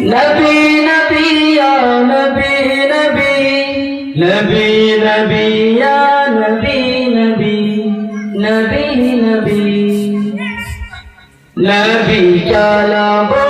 নবী নবী নবী নবী। নবী নবী নবী নবী। নবী নবী। নবী চালাবো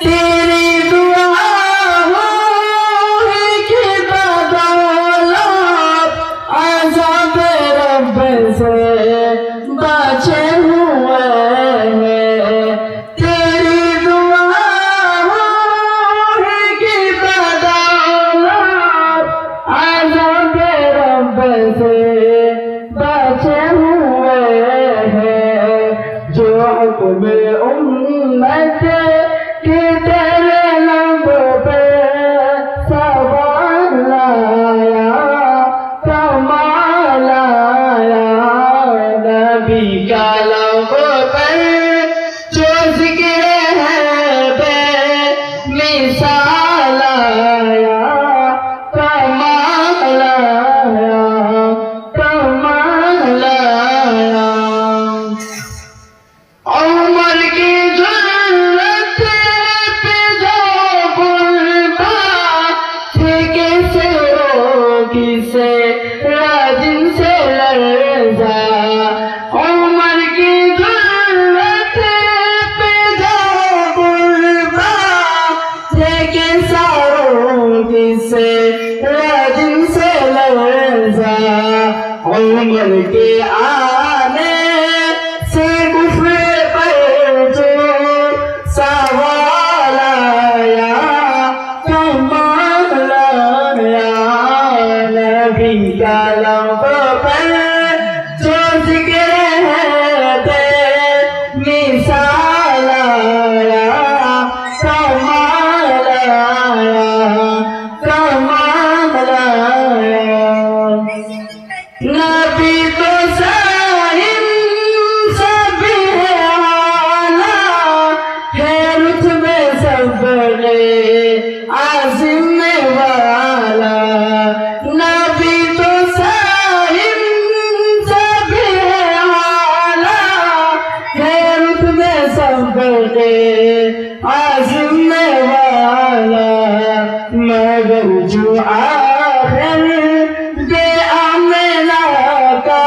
Música Allahu Akbar ومن يلقي آه آزمنے والا مگر جو آخر بے عملہ کا